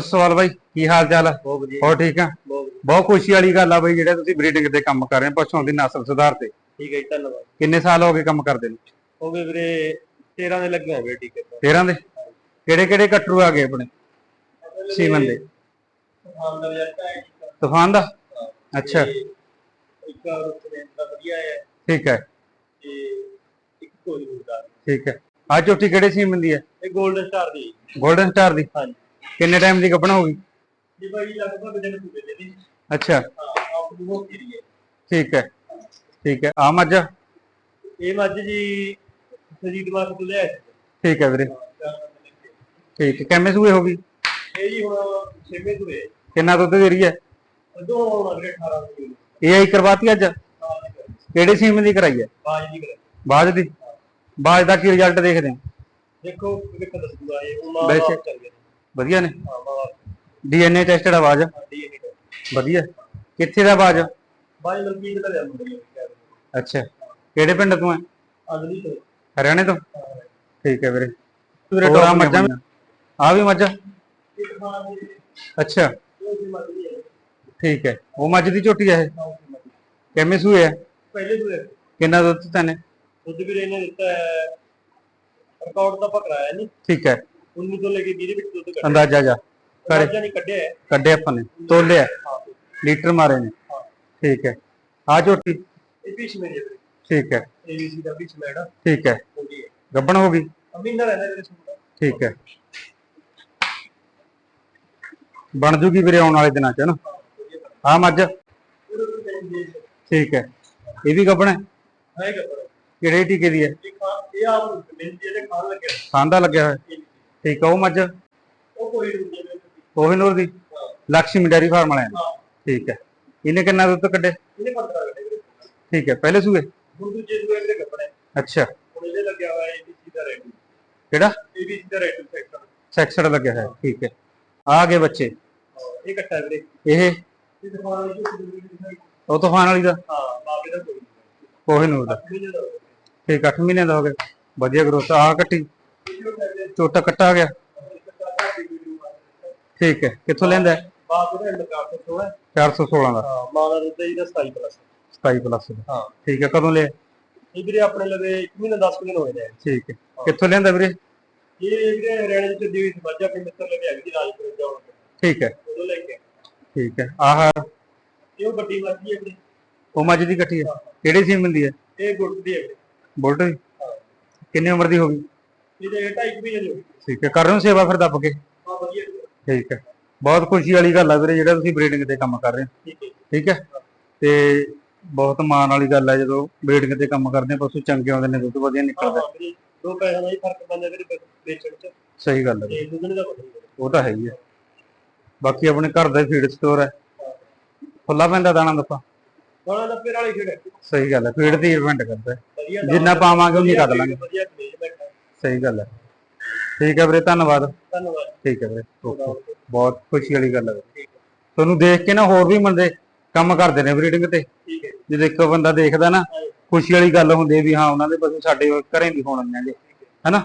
ਸਵਾਲ ਬਾਈ ਕੀ ਹਾਲ ਚਾਲ? ਹੈ ਬਹੁਤ ਵਧੀਆ। ਹੋਰ ਠੀਕ ਆ? ਬਹੁਤ ਖੁਸ਼ੀ ਵਾਲੀ ਗੱਲ ਆ ਬਾਈ ਜਿਹੜਾ ਤੁਸੀਂ ਬਰੀਡਿੰਗ ਤੇ ਕੰਮ ਕਰ ਰਹੇ ਹੋ ਪਸ਼ੂਆਂ ਦੀ ਨਸਲ ਸੁਧਾਰ ਤੇ। ਠੀਕ ਹੈ ਜੀ ਧੰਨਵਾਦ। ਕਿੰਨੇ ਸਾਲ ਹੋ ਗਏ ਕੰਮ ਕਰਦੇ ਨੂੰ? ਹੋ ਗਏ ਵੀਰੇ 13 ਦੇ ਲੱਗੇ ਹੋਏ ਵੀਰੇ ਟੀਕੇ 13 ਦੇ? ਕਿਹੜੇ ਕਿਹੜੇ ਕਟਰੂ ਆ ਗਏ ਆਪਣੇ? ਸੀਮਨ ਦੇ। ਹਾਂ ਹੈ ਤੂਫਾਨ ਦਾ? ਅੱਛਾ। ਇੱਕ ਦਾ ਵਧੀਆ ਹੈ। ਠੀਕ ਹੈ। ਤੇ ਇੱਕ ਕੋਈ ਦਾ ਠੀਕ ਹੈ। ਆ ਝੋਟੀ ਕਿਹੜੇ ਸੀਮਨ ਦੀ ਹੈ? ਇਹ 골ਡਨ ਸਟਾਰ ਦੀ 골ਡਨ ਸਟਾਰ ਦੀ? ਹਾਂਜੀ। ਕਿੰਨੇ ਟਾਈਮ ਦੀ ਗੱਭਣ ਹੋਗੀ ਜੀ ਬਾਈ ਲਗਭਗ ਦਿਨ ਪੂਰੇ ਦੇ ਦੀ ਅੱਛਾ। ਹਾਂ ਆਪ ਨੂੰ ਹੋ ਗਈ ਹੈ ਠੀਕ ਹੈ ਠੀਕ ਹੈ। ਆ ਮੱਝ? ਇਹ ਮੱਝ ਜੀ ਮਾਸ ਤੋਂ ਲਿਆ ਠੀਕ ਹੈ ਵੀਰੇ। ਠੀਕ ਹੈ। ਕਿੰਨੇ ਸੂਏ ਹੋਗੀ ਇਹ ਜੀ ਹੁਣ ਛੇਵੇਂ ਸੂਏ। ਕਿੰਨਾ ਦੁੱਧ ਦੇ ਰਹੀ ਹੈ? ਦੋ ਹੁਣ ਅਗਲੇ 18 ਕਿਲੋ ਇਹ ਆਈ ਕਰਵਾਤੀ ਅੱਜ? ਹਾਂ ਕਰੇ। ਕਿਹੜੇ ਸੀਮਨ ਦੀ ਕਰਾਈ ਹੈ? ਬਾਜ ਦੀ ਕਰੇ ਬਾਜ ਦੀ? ਬਾਜ ਦਾ ਕੀ ਰਿਜ਼ਲਟ ਦੇਖਦੇ ਆ ਦੇਖੋ ਕਿੱਥੇ ਦੱਸੂਗਾ ਇਹ ਉਹ ਮਾਂ ਚੱਲ ਗਏ ਵਧੀਆ ਨੇ? ਡੀਐਨਏ ਟੈਸਟਡ ਆਵਾਜ਼? ਵਧੀਆ। ਕਿੱਥੇ ਦਾ ਆਵਾਜ਼? ਬਾਈ ਮਲਕੀਤ ਦਾ ਲਿਆ ਅੱਛਾ। ਕਿਹੜੇ ਪਿੰਡ ਤੋਂ ਹੈ? ਅਗਲੀ ਤੋਂ। ਹਰਿਆਣੇ ਤੋਂ? ਠੀਕ ਹੈ ਵੀਰੇ। ਵੀਰੇ ਡੋਰਾ ਮੱਝਾਂ ਆ ਵੀ ਮੱਝ? ਅੱਛਾ। ਠੀਕ ਹੈ। ਉਹ ਮੱਝ ਦੀ ਝੋਟੀ ਹੈ। ਕਿੰਨੇ ਸੂਏ ਹੈ? ਪਹਿਲੇ ਸੂਏ। ਕਿੰਨਾ ਦੁੱਧ ਦਿੱਤਾ ਨੇ? ਦੁੱਧ ਵੀ ਇਹਨੇ ਦਿੱਤਾ ਹੈ। ਰਿਕਾਰਡ ਤਾਂ ਆਪਾਂ ਕਰਾਇਆ ਨਹੀਂ। ਠੀਕ ਹੈ। 19 ਤੋਂ ਲੈ ਕੇ 20 ਦੇ ਵਿੱਚ ਦੁੱਧ ਕੱਢਿਆ। ਅੰਦਾਜ਼ਾ ਜਾ। ਕਰੇ ਅੰਦਾਜ਼ਾ ਨਹੀਂ ਕੱਢਿਆ ਹੈ। ਕੱਢੇ ਆਪਾਂ ਨੇ। ਤੋਲਿਆ ਹਾਂ। ਲੀਟਰ ਮਾਰੇ ਨੇ। ਹਾਂ। ਠੀਕ ਹੈ। ਆ ਝੋਟੀ। ਇਹ ਵੀ ਠੀਕ ਹੈ। ਦਾ ਵੀ ਠੀਕ ਹੈ। ਹੁੰਦੀ ਹੈ। ਗੱਬਣ ਹੋ ਗਈ? ਅਮੀਨਾ ਰਹਿੰਦਾ ਮੇਰੇ ਸੂਟ ਠੀਕ ਹੈ। ਬਣ ਜੂਗੀ ਵੀਰੇ ਆਉਣ ਵਾਲੇ ਦਿਨਾਂ ਚ ਨਾ? ਆ ਮੱਝ। ਠੀਕ ਹੈ। ਇਹ ਵੀ ਗੱਬਣ ਹੈ? ਹੈ ਕਿਹੜੇ ਟੀਕੇ ਦੀ ਹੈ? ਇਹ ਖਾ ਇਹ ਆਪ ਮਿਲਦੀ ਇਹਦੇ ਖਾਣ ਲੱਗਿਆ। ਖਾਂਦਾ ਲੱਗਿਆ ਹੋਇਆ। ਇਹ ਠੀਕ ਹੈ ਉਹ ਮੱਝ? ਉਹ ਕੋਹਿਨੂਰ ਦੀ? ਹਾਂ। ਲక్ష్ਮੀ ਡੈਰੀ ਫਾਰਮ ਵਾਲਿਆਂ ਦੀ? ਹਾਂ। ਠੀਕ ਹੈ ਇਹਨੇ ਕਿੰਨਾ ਦੁੱਧ ਕੱਢੇ? ਇਹਨੇ 15 ਘੰਟੇ ਵੀਰੇ। ਠੀਕ ਹੈ ਪਹਿਲੇ ਸੂਏ? ਹੁਣ ਦੂਜੇ ਸੂਏ ਦੇ ਕੱਪੜੇ ਅੱਛਾ। ਹੁਣ ਇਹਦੇ ਲੱਗਿਆ ਹੋਇਆ ਏਬੀਸੀ ਦਾ ਰੈਡ ਕਿਹੜਾ? ਏਬੀਸੀ ਦਾ ਰੈਡ ਲੱਗਿਆ ਹੋਇਆ ਠੀਕ ਹੈ ਆ ਗਏ ਬੱਚੇ। ਇਹ ਕੱਟਾ ਵੀਰੇ। ਉਹ ਤੂਫਾਨ ਵਾਲੀ ਦਾ? ਹਾਂ ਬਾਬੇ ਦਾ ਕੋਈ ਕੋਹਿਨੂਰ ਦਾ। ਠੀਕ 8 ਮਹੀਨੇ ਦਾ ਹੋ ਗਿਆ। ਵਧੀਆ ਗਰੋਥ ਆ ਕੱਟੀ। ਝੋਟਾ ਕੱਟਾ ਗਿਆ। ਠੀਕ ਹੈ ਕਿੱਥੋਂ ਲੈਂਦਾ ਬਾਬੇ ਦਾ ਇੰਤਕਾਲ ਤੋਂ ਥੋੜਾ 416 ਦਾ ਹਾਂ ਮਾਨਾ ਰੁੱਤੇ ਜੀ ਦਾ 27 ਪਲੱਸ 27 ਪਲੱਸ ਦਾ। ਹਾਂ। ਠੀਕ ਹੈ ਕਦੋਂ ਲਿਆ? ਇਹ ਵੀਰੇ ਆਪਣੇ ਲਵੇ 1 ਮਹੀਨਾ 10 ਦਿਨ ਹੋਏ ਨੇ। ਠੀਕ ਹੈ। ਕਿੱਥੋਂ ਲੈਂਦਾ ਵੀਰੇ? ਇਹ ਵੀਰੇ ਹਰਿਆਣੇ ਚ ਚੱਲੀ ਹੋਈ ਸੀ ਮੱਝ ਆਪਣੇ ਮਿੱਤਰ ਲਵੇ ਹੈਗੀ ਸੀ ਰਾਜਪੁਰ ਜਾਣ ਠੀਕ ਹੈ। ਉਦੋਂ ਲੈ ਕੇ। ਠੀਕ ਹੈ। ਆਹ ਇਹ ਉਹ ਵੱਡੀ ਮੱਝ ਹੀ ਹੈ ਆਪਣੀ ਉਹ ਮੱਝ ਦੀ ਕੱਟੀ ਹੈ। ਕਿਹੜੀ ਸੀਮਨ ਦੀ ਹੈ? ਇਹ ਗੁੱਟ ਦੀ ਹੈ ਵੀਰੇ। ਬੁਲਟ ਦੀ। ਕਿੰਨੀ ਉਮਰ ਦੀ ਹੋ ਗਈ? ਇਹਦੇ 2.5 ਮਹੀਨੇ ਦੀ ਹੋਈ ਠੀਕ ਹੈ ਕਰ ਰਹੇ ਹੋ ਸੇਵਾ ਫਿਰ ਦੱਬ ਕੇ? ਹਾਂ ਵਧੀਆ ਵੀਰੇ। ਠੀਕ ਹੈ ਬਹੁਤ ਖੁਸ਼ੀ ਵਾਲੀ ਗੱਲ ਆ ਵੀਰੇ ਜਿਹੜਾ ਤੁਸੀਂ ਬਰੀਡਿੰਗ ਤੇ ਕੰਮ ਕਰ ਰਹੇ ਹੋ। ਠੀਕ ਹੈ। ਤੇ ਬਹੁਤ ਮਾਣ ਵਾਲੀ ਗੱਲ ਹੈ ਜਦੋਂ ਬਰੀਡਿੰਗ ਤੇ ਕੰਮ ਕਰਦੇ ਆ ਪਸ਼ੂ ਚੰਗੇ ਆਉਂਦੇ ਨੇ ਦੁੱਧ ਵਧੀਆ ਨਿਕਲਦਾ। ਹਾਂ ਵੀਰੇ ਦੋ ਪੈਸਿਆਂ ਦਾ ਹੀ ਫ਼ਰਕ ਪੈਂਦਾ ਵੀਰੇ ਵੇਚਣ ਚ। ਸਹੀ ਗੱਲ ਹੈ ਨਹੀਂ। ਉਹ ਤਾਂ ਹੈ ਹੀ ਹੈ ਬਾਕੀ ਆਪਣੇ ਘਰ ਦਾ ਫੀਡ ਸਟੋਰ ਹੈ ਖੁੱਲਾ ਪੈਂਦਾ ਦਾਣਾ ਦੱਪਾ? ਵਾਲੀ ਸਹੀ ਗੱਲ ਹੈ ਫੀਡ ਤੇ ਡਿਪੈਂਡ ਕਰਦਾ। ਜਿੰਨਾ ਪਾਵਾਂਗੇ ਉਨੀ ਕੱਢ ਲਾਂਗੇ। ਸਹੀ ਗੱਲ ਹੈ। ਠੀਕ ਹੈ ਵੀਰੇ ਧੰਨਵਾਦ। ਧੰਨਵਾਦ। ਠੀਕ ਹੈ ਵੀਰੇ ਓਕੇ ਬਹੁਤ ਖੁਸ਼ੀ ਵਾਲੀ ਗੱਲ ਹੈ। ਤੁਹਾਨੂੰ ਦੇਖ ਕੇ ਨਾ ਹੋਰ ਵੀ ਬੰਦੇ ਕੰਮ ਕਰਦੇ ਨੇ ਬਰੀਡਿੰਗ ਤੇ। ਠੀਕ ਹੈ। ਜਦੋਂ ਇੱਕ ਬੰਦਾ ਦੇਖਦਾ ਨਾ ਖੁਸ਼ੀ ਵਾਲੀ ਗੱਲ ਹੁੰਦੀ ਵੀ ਹਾਂ ਉਹਨਾਂ ਦੇ ਪਸ਼ੂ ਸਾਡੇ ਘਰੇ ਵੀ ਹੋਣ ਨੇ ਹੈਨਾ?